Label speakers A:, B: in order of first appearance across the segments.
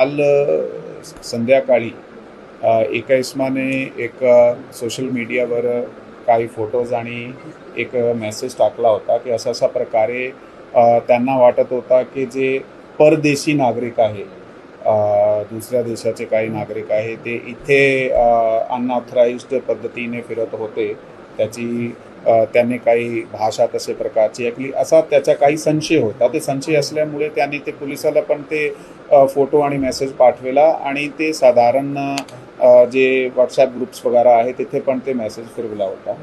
A: काल संध्याकाळी एका इस्माने एक सोशल मीडियावर काही फोटोज आणि एक मेसेज टाकला होता की असा असा प्रकारे त्यांना वाटत होता की जे परदेशी नागरिक आहे दुसऱ्या देशाचे काही नागरिक आहे ते इथे अनऑथराईज्ड पद्धतीने फिरत होते. त्याची त्याने काही भाषा तसे प्रकारची ऐकली. असा त्याचा काही संशय होता. ते संशय असल्यामुळे त्यांनी ते पोलिसाला पण ते फोटो आणि मेसेज पाठविला आणि ते साधारण जे व्हॉट्सॲप ग्रुप्स वगैरे आहे तिथे पण ते मेसेज फिरवला होता.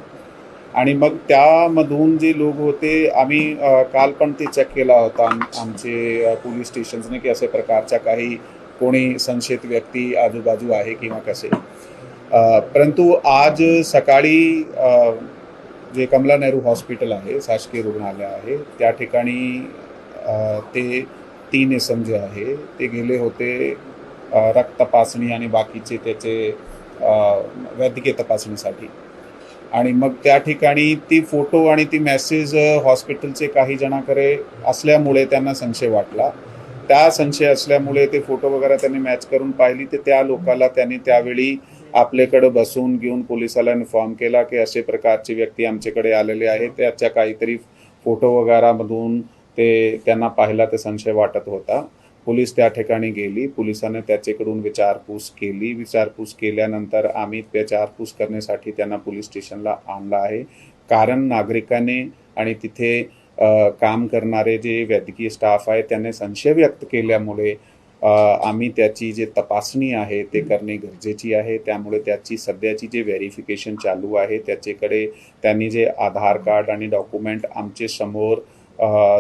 A: आणि मग त्यामधून जे लोक होते आम्ही काल पण ते चेक केला होता आमचे पोलीस स्टेशन्सने की असे प्रकारच्या काही कोणी संशयित व्यक्ती आजूबाजू आहे किंवा कसे. परंतु आज सकाळी जे कमला नेहरू हॉस्पिटल आहे शासकीय रुग्णालय आहे त्या ठिकाणी ते तीन एसम जे आहे ते गेले होते रक्त तपासणी आणि बाकीचे त्याचे वैद्यकीय तपासणीसाठी. आणि मग त्या ठिकाणी ती फोटो आणि ती मेसेज हॉस्पिटलचे काही जणांकडे असल्यामुळे त्यांना संशय वाटला. त्या संशय असल्यामुळे ते फोटो वगैरे त्यांनी मॅच करून पाहिली तर त्या लोकाला त्यांनी त्यावेळी आपल्याकडं बसून घेऊन पोलिसाला इन्फॉर्म केला की असे प्रकारचे व्यक्ती आमच्याकडे आलेले आहेत. त्याच्या काहीतरी फोटो वगैरेमधून ते त्यांना पाहिला ते संशय वाटत होता. पोलीस त्या ठिकाणी गेली. पोलिसाने त्याच्याकडून विचारपूस केली. विचारपूस केल्यानंतर आम्ही विचारपूस करण्यासाठी त्यांना पोलीस स्टेशनला आणलं आहे. कारण नागरिकाने आणि तिथे काम करणारे जे वैद्यकीय स्टाफ आहे त्यांनी संशय व्यक्त केल्यामुळे आम्ही त्याची जे तपासणी आहे ते करणे गरजेची आहे. त्यामुळे त्याची सध्याची जे व्हेरिफिकेशन चालू आहे त्याच्याकडे त्यांनी जे आधार कार्ड आणि डॉक्युमेंट आमचे समोर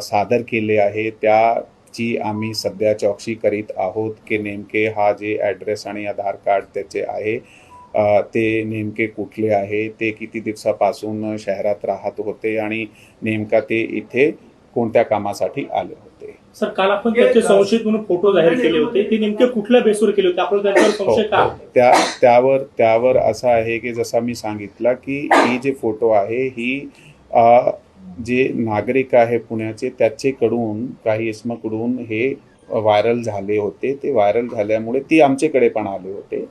A: सादर केले आहे त्याची आम्ही सध्या चौकशी करीत आहोत की नेमके हा जे ॲड्रेस आणि आधार कार्ड त्याचे आहे ते नेमके कुठले आहे ते किती दिवसापासून शहरात राहत होते आणि नेमका ते इथे कोणत्या कामासाठी आले होते.
B: सर काल आपण त्याचे संशयित म्हणून फोटो जाहीर केले होते. ते नेमके कुठल्या बेसवर केले होते? आपण त्यांच्यावर
A: हो,
B: संशय का?
A: हो. त्या त्यावर त्यावर असं आहे की जसा मी सांगितलं की ही जे फोटो आहे ही जे नागरिक आहे पुण्याचे त्याचेकडून काही इसमाकडून हे व्हायरल झाले होते. ते व्हायरल झाल्यामुळे ती आमच्याकडे पण आले होते.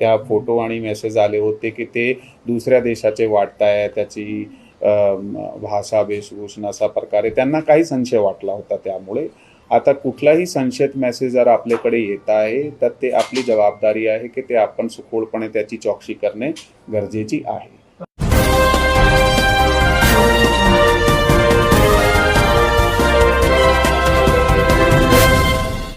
A: त्या फोटो आणि मेसेज आले होते की ते दुसऱ्या देशाचे वाटताय त्याची भाषा वेशभूषण असा प्रकारे त्यांना काही संशय वाटला होता त्यामुळे. आता कुठलाही संशयित मेसेज जर आपल्याकडे येत आहे तर ते आपली जबाबदारी आहे की ते आपण सुखोळपणे त्याची चौकशी करणे गरजेची आहे.